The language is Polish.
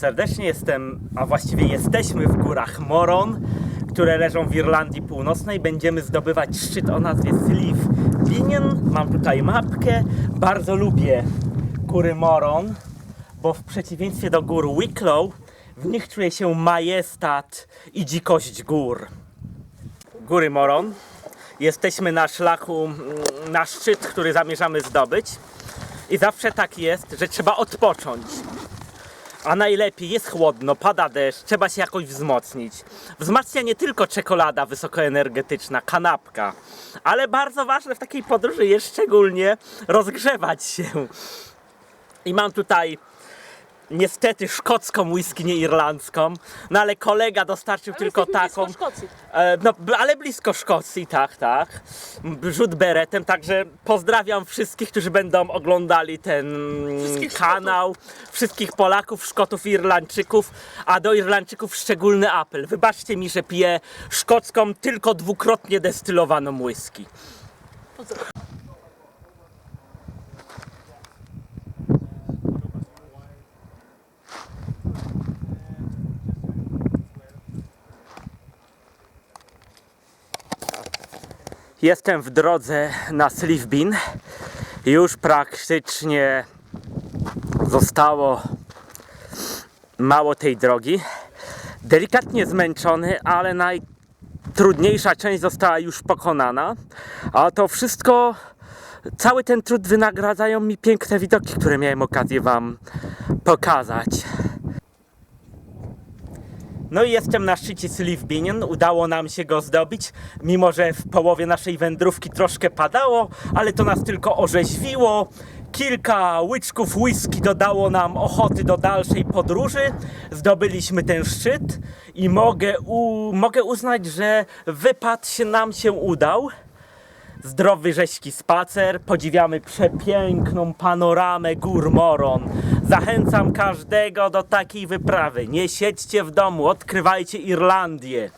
serdecznie. Jestem, a właściwie jesteśmy w górach Moron, które leżą w Irlandii Północnej. Będziemy zdobywać szczyt o nazwie Slieve Binion. Mam tutaj mapkę. Bardzo lubię góry Moron, bo w przeciwieństwie do gór Wicklow, w nich czuje się majestat i dzikość gór. Góry Moron. Jesteśmy na szlaku mm, na szczyt, który zamierzamy zdobyć. I zawsze tak jest, że trzeba odpocząć. A najlepiej jest chłodno, pada deszcz, trzeba się jakoś wzmocnić. Wzmacnia nie tylko czekolada wysokoenergetyczna, kanapka, ale bardzo ważne w takiej podróży jest szczególnie rozgrzewać się. I mam tutaj niestety szkocką whisky, nie irlandzką, no ale kolega dostarczył tylko taką. Szkocji. E, No, ale blisko Szkocji, tak, tak. Rzut beretem, także pozdrawiam wszystkich, którzy będą oglądali ten Wszystkich kanał. Wszystkich Polaków, Szkotów i Irlandczyków, a do Irlandczyków szczególny apel. Wybaczcie mi, że piję szkocką, tylko dwukrotnie destylowaną whisky. Jestem w drodze na Slivbin. Już praktycznie zostało mało tej drogi. Delikatnie zmęczony, ale najtrudniejsza część została już pokonana. A to wszystko, cały ten trud wynagradzają mi piękne widoki, które miałem okazję Wam pokazać. No i jestem na szczycie Slivbinion. Udało nam się go zdobyć, mimo że w połowie naszej wędrówki troszkę padało, ale to nas tylko orzeźwiło. Kilka łyczków whisky dodało nam ochoty do dalszej podróży. Zdobyliśmy ten szczyt i mogę, u, mogę uznać, że wypad się nam się udał. Zdrowy rzeźki spacer, podziwiamy przepiękną panoramę gór Moron. Zachęcam każdego do takiej wyprawy. Nie siedźcie w domu, odkrywajcie Irlandię.